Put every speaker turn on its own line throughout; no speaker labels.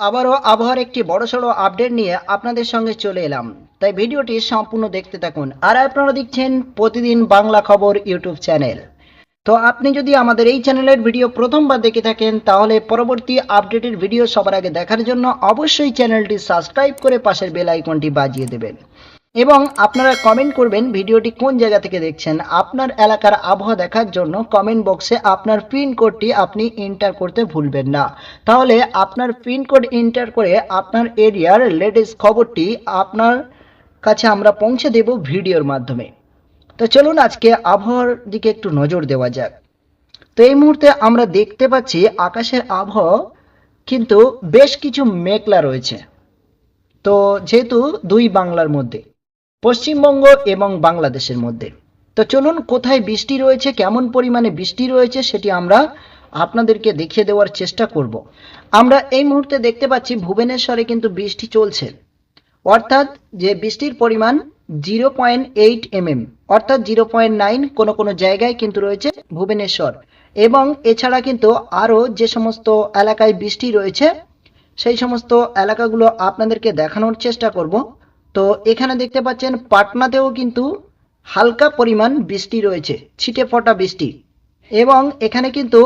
আবারও আবহাওয়ার একটি বড় সড়ো আপডেট নিয়ে আপনাদের সঙ্গে চলে এলাম। তাই ভিডিওটি সম্পূর্ণ দেখতে থাকুন। আর আপনারা দেখছেন প্রতিদিন বাংলা খবর ইউটিউব চ্যানেল। তো আপনি যদি আমাদের এই চ্যানেলের ভিডিও প্রথমবার দেখে থাকেন, তাহলে পরবর্তী আপডেটের ভিডিও সবার আগে দেখার জন্য অবশ্যই চ্যানেলটি সাবস্ক্রাইব করে পাশের বেল আইকনটি বাজিয়ে দেবেন। এবং আপনারা কমেন্ট করবেন ভিডিওটি কোন জায়গা থেকে দেখছেন, আপনার এলাকার আবহাওয়া দেখার জন্য কমেন্ট বক্সে আপনার পিন কোডটি আপনি এন্টার করতে ভুলবেন না। তাহলে আপনার পিন কোড এন্টার করে আপনার এরিয়ার লেটেস্ট খবরটি আপনার কাছে আমরা পৌঁছে দেব ভিডিওর মাধ্যমে। তো চলুন আজকে আবহাওয়ার দিকে একটু নজর দেওয়া যাক। তো এই মুহূর্তে আমরা দেখতে পাচ্ছি আকাশের আবহাওয়া কিন্তু বেশ কিছু মেঘলা রয়েছে। তো যেহেতু দুই বাংলার মধ্যে পশ্চিমবঙ্গ এবং বাংলাদেশের মধ্যে। তো চলুন, কোথায় বৃষ্টি রয়েছে, কেমন পরিমাণে বৃষ্টি রয়েছে সেটি আমরা আপনাদেরকে দেখিয়ে দেওয়ার চেষ্টা করব। আমরা এই মুহূর্তে দেখতে পাচ্ছি ভুবনেশ্বরে কিন্তু বৃষ্টি চলছে। অর্থাৎ যে বৃষ্টির পরিমাণ জিরো পয়েন্ট এইট এমএম, অর্থাৎ জিরো পয়েন্ট নাইন কোনো কোনো জায়গায় কিন্তু রয়েছে ভুবনেশ্বর। এবং এছাড়া কিন্তু আরও যে সমস্ত এলাকায় বৃষ্টি রয়েছে, সেই সমস্ত এলাকাগুলো আপনাদেরকে দেখানোর চেষ্টা করব। তো এখানে দেখতে পাচ্ছেন, পাটনাতেও কিন্তু হালকা পরিমাণ বৃষ্টি রয়েছে, ছিটে ফোটা বৃষ্টি। এবং এখানে কিন্তু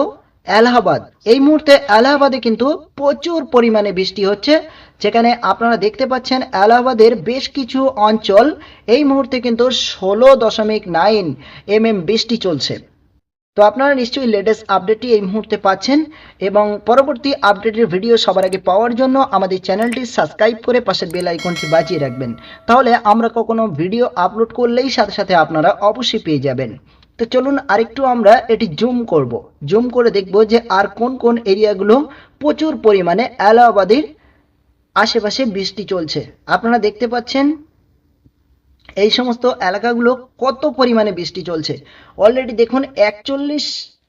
এলাহাবাদ, এই মুহূর্তে এলাহাবাদে কিন্তু প্রচুর পরিমাণে বৃষ্টি হচ্ছে। যেখানে আপনারা দেখতে পাচ্ছেন, এলাহাবাদের বেশ কিছু অঞ্চল এই মুহূর্তে কিন্তু ষোলো দশমিক নাইন এম বৃষ্টি চলছে। তো আপনারা নিশ্চয়ই লেটেস্ট আপডেটটি এই মুহূর্তে পাচ্ছেন এবং পরবর্তী আপডেটের ভিডিও সবার আগে পাওয়ার জন্য আমাদের চ্যানেলটি সাবস্ক্রাইব করে পাশের বেল আইকনটি বাজিয়ে রাখবেন। তাহলে আমরা কখনো ভিডিও আপলোড করলেই সাথে সাথে আপনারা অবশ্যই পেয়ে যাবেন। তো চলুন আরেকটু আমরা এটি জুম করব। জুম করে দেখব যে আর কোন কোন এরিয়াগুলো প্রচুর পরিমাণে এলাহাবাদের আশেপাশে বৃষ্টি চলছে। আপনারা দেখতে পাচ্ছেন এই সমস্ত এলাকাগুলো কত পরিমাণে বৃষ্টি চলছে? অলরেডি দেখুন, একচল্লিশ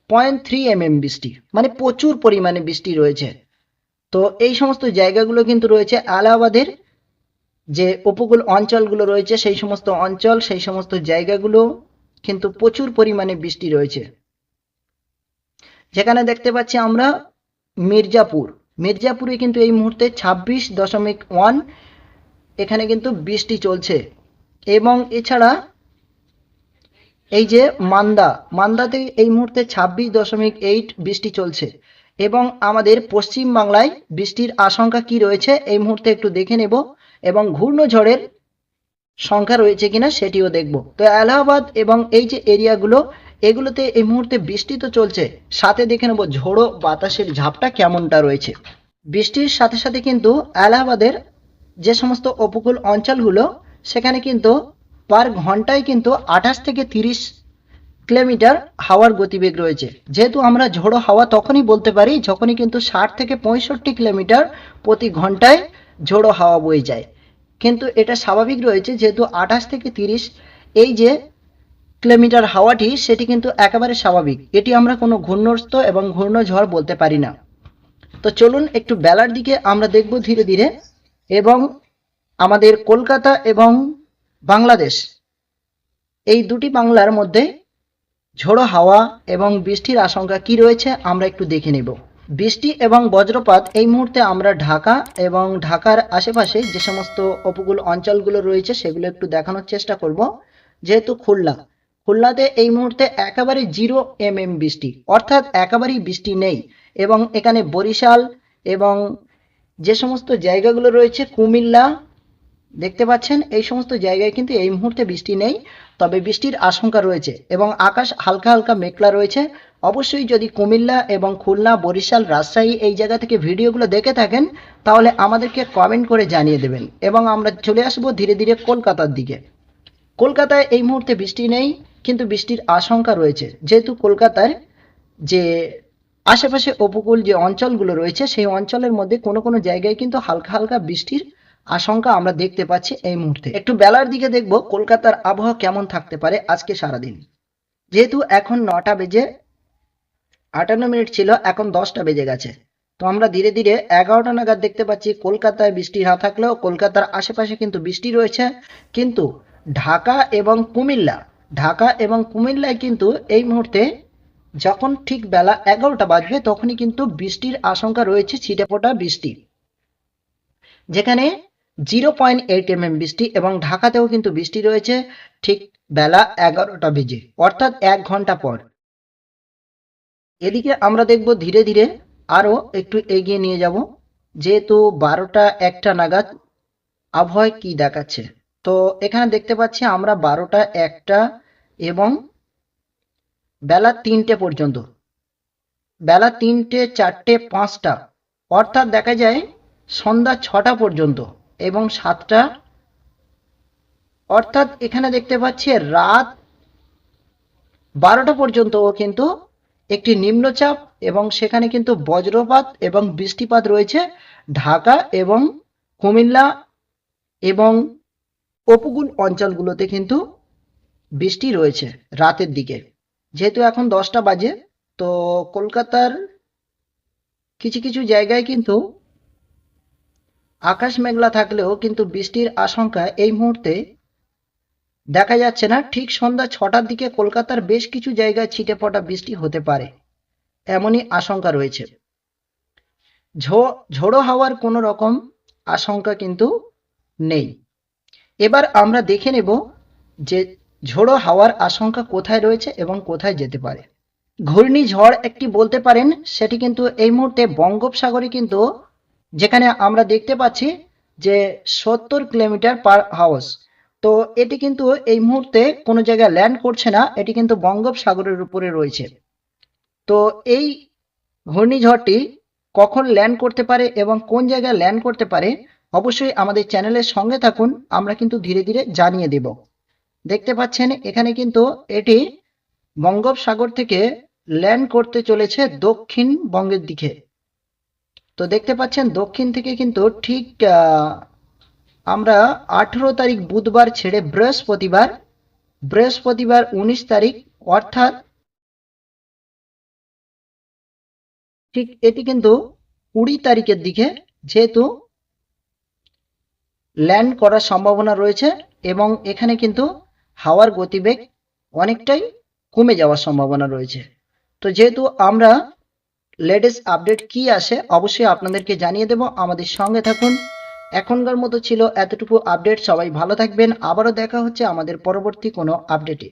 পয়েন্ট থ্রি এম এম বৃষ্টি মানে প্রচুর পরিমাণে বৃষ্টি রয়েছে। তো এই সমস্ত জায়গাগুলো কিন্তু রয়েছে এলাহাবাদের যে উপকূল অঞ্চলগুলো রয়েছে, সেই সমস্ত অঞ্চল, সেই সমস্ত জায়গাগুলো কিন্তু প্রচুর পরিমাণে বৃষ্টি রয়েছে। যেখানে দেখতে পাচ্ছি আমরা মির্জাপুর। মির্জাপুরে কিন্তু এই মুহূর্তে ছাব্বিশ দশমিক ওয়ান এখানে কিন্তু বৃষ্টি চলছে। এবং এছাড়া এই যে মান্দা, মান্দাতে এই মুহূর্তে ছাব্বিশ দশমিক এইট বৃষ্টি চলছে এবং আমাদের পশ্চিম বাংলায় বৃষ্টির আশঙ্কা কি রয়েছে এই মুহূর্তে একটু দেখে নেব এবং ঘূর্ণঝড়ের সংখ্যা রয়েছে কিনা সেটিও দেখব। তো এলাহাবাদ এবং এই যে এরিয়াগুলো, এগুলোতে এই মুহূর্তে বৃষ্টি তো চলছে। সাথে দেখে নেব ঝোড়ো বাতাসের ঝাপটা কেমনটা রয়েছে। বৃষ্টির সাথে সাথে কিন্তু এলাহাবাদের যে সমস্ত উপকূল অঞ্চলগুলো সেখানে কিন্তু পার ঘন্টায় কিন্তু আঠাশ থেকে তিরিশ কিলোমিটার হাওয়ার গতিবেগ রয়েছে। যেহেতু আমরা ঝোড়ো হাওয়া তখনই বলতে পারি যখনই কিন্তু ষাট থেকে পঁয়ষট্টি কিলোমিটার প্রতি ঘন্টায় ঝোড়ো হাওয়া বয়ে যায়। কিন্তু এটা স্বাভাবিক রয়েছে যেহেতু আঠাশ থেকে তিরিশ এই যে কিলোমিটার হাওয়াটি সেটি কিন্তু একেবারে স্বাভাবিক। এটি আমরা কোনো ঘূর্ণস্থ এবং ঘূর্ণঝড় বলতে পারি না। তো চলুন একটু বেলার দিকে আমরা দেখব ধীরে ধীরে এবং আমাদের কলকাতা এবং বাংলাদেশ। এই দুটি বাংলার মধ্যে ঝোড়ো হাওয়া এবং বৃষ্টির আশঙ্কা কি রয়েছে আমরা একটু দেখে নেব। বৃষ্টি এবং বজ্রপাত, এই মুহূর্তে আমরা ঢাকা এবং ঢাকার আশেপাশে যে সমস্ত উপকূল অঞ্চলগুলো রয়েছে সেগুলো একটু দেখানোর চেষ্টা করব। যেহেতু খুলনা, খুলনাতে এই মুহূর্তে একেবারে জিরো এম এম বৃষ্টি, অর্থাৎ একেবারেই বৃষ্টি নেই এবং এখানে বরিশাল এবং যে সমস্ত জায়গাগুলো রয়েছে, কুমিল্লা দেখতে পাচ্ছেন, এই সমস্ত জায়গায় কিন্তু এই মুহূর্তে বৃষ্টি নেই, তবে বৃষ্টির আশঙ্কা রয়েছে এবং আকাশ হালকা হালকা মেঘলা রয়েছে। অবশ্যই যদি কুমিল্লা এবং খুলনা, বরিশাল, রাজশাহী এই জায়গা থেকে ভিডিওগুলো দেখে থাকেন, তাহলে আমাদেরকে কমেন্ট করে জানিয়ে দেবেন। এবং আমরা চলে আসব ধীরে ধীরে কলকাতার দিকে। কলকাতায় এই মুহূর্তে বৃষ্টি নেই, কিন্তু বৃষ্টির আশঙ্কা রয়েছে। যেহেতু কলকাতার যে আশেপাশে উপকূল যে অঞ্চলগুলো রয়েছে, সেই অঞ্চলের মধ্যে কোনো কোনো জায়গায় কিন্তু হালকা হালকা বৃষ্টির আশঙ্কা আমরা দেখতে পাচ্ছি এই মুহূর্তে। একটু বেলার দিকে দেখব কলকাতার আবহাওয়া কেমন থাকতে পারে আজকে সারাদিন। যেহেতু এখন নটা বেজে আটান্ন মিনিট ছিল, এখন দশটা বেজে গেছে। তো আমরা ধীরে ধীরে এগারোটা নাগাদ দেখতে পাচ্ছি কলকাতায় বৃষ্টি না থাকলেও কলকাতার আশেপাশে কিন্তু বৃষ্টি রয়েছে। কিন্তু ঢাকা এবং কুমিল্লা, ঢাকা এবং কুমিল্লায় কিন্তু এই মুহূর্তে যখন ঠিক বেলা এগারোটা বাজবে তখনই কিন্তু বৃষ্টির আশঙ্কা রয়েছে, ছিটেফোঁটা বৃষ্টি। যেখানে zero point eight m m বৃষ্টি এবং ঢাকাতেও কিন্তু বৃষ্টি রয়েছে, ঠিক বেলা এগারোটা বেজে, অর্থাৎ এক ঘণ্টা পর। এদিকে আমরা দেখব ধীরে ধীরে আরও একটু এগিয়ে নিয়ে যাব, যেহেতু বারোটা একটা নাগাদ। আবহাওয়ায় কি দেখাচ্ছে? তো এখানে দেখতে পাচ্ছি আমরা বারোটা একটা এবং বেলা তিনটে পর্যন্ত। বেলা তিনটে, চারটে, পাঁচটা, অর্থাৎ দেখা যায় সন্ধ্যা ছটা পর্যন্ত। এবং সাতটা। অর্থাৎ এখানে দেখতে পাচ্ছি রাত বারোটা পর্যন্তও কিন্তু একটি নিম্নচাপ এবং সেখানে কিন্তু বজ্রপাত এবং বৃষ্টিপাত রয়েছে ঢাকা এবং কুমিল্লা এবং উপকূল অঞ্চলগুলোতে কিন্তু বৃষ্টি রয়েছে রাতের দিকে। যেহেতু এখন দশটা বাজে, তো কলকাতার কিছু কিছু জায়গায় কিন্তু আকাশ মেঘলা থাকলেও কিন্তু বৃষ্টির আশঙ্কা এই মুহূর্তে দেখা যাচ্ছে না। ঠিক সন্ধ্যা ছটার দিকে কলকাতার বেশ কিছু জায়গায় ছিটে ফোটা বৃষ্টি হতে পারে, এমনই আশঙ্কা রয়েছে। ঝোড়ো হাওয়ার কোনো রকম আশঙ্কা কিন্তু নেই। এবার আমরা দেখে নেব যে ঝোড়ো হাওয়ার আশঙ্কা কোথায় রয়েছে এবং কোথায় যেতে পারে। ঘূর্ণিঝড় একটি বলতে পারেন, সেটি কিন্তু এই মুহূর্তে বঙ্গোপসাগরে কিন্তু যেখানে আমরা দেখতে পাচ্ছি যে সত্তর কিলোমিটার পার হাউস। তো এটি কিন্তু এই মুহূর্তে কোনো জায়গায় ল্যান্ড করছে না, এটি কিন্তু বঙ্গোপসাগরের উপরে রয়েছে। তো এই ঘূর্ণিঝড়টি কখন ল্যান্ড করতে পারে এবং কোন জায়গায় ল্যান্ড করতে পারে, অবশ্যই আমাদের চ্যানেলের সঙ্গে থাকুন, আমরা কিন্তু ধীরে ধীরে জানিয়ে দেব। দেখতে পাচ্ছেন, এখানে কিন্তু এটি বঙ্গোপসাগর থেকে ল্যান্ড করতে চলেছে দক্ষিণ বঙ্গের দিকে। তো দেখতে পাচ্ছেন দক্ষিণ থেকে কিন্তু ঠিক আমরা আঠেরো তারিখ বুধবার ছেড়ে বৃহস্পতিবার বৃহস্পতিবার উনিশ তারিখ, অর্থাৎ ঠিক এটি কিন্তু কুড়ি তারিখের দিকে যেহেতু ল্যান্ড করার সম্ভাবনা রয়েছে এবং এখানে কিন্তু হাওয়ার গতিবেগ অনেকটাই কমে যাওয়ার সম্ভাবনা রয়েছে। তো যেহেতু আমরা লেটেস্ট আপডেট কি আসে অবশ্যই আপনাদেরকে জানিয়ে দেব। আমাদের সঙ্গে থাকুন। এখনকার মতো ছিল এতটুকু আপডেট সবাই ভালো থাকবেন। আবারও দেখা হচ্ছে আমাদের পরবর্তী কোনো আপডেটে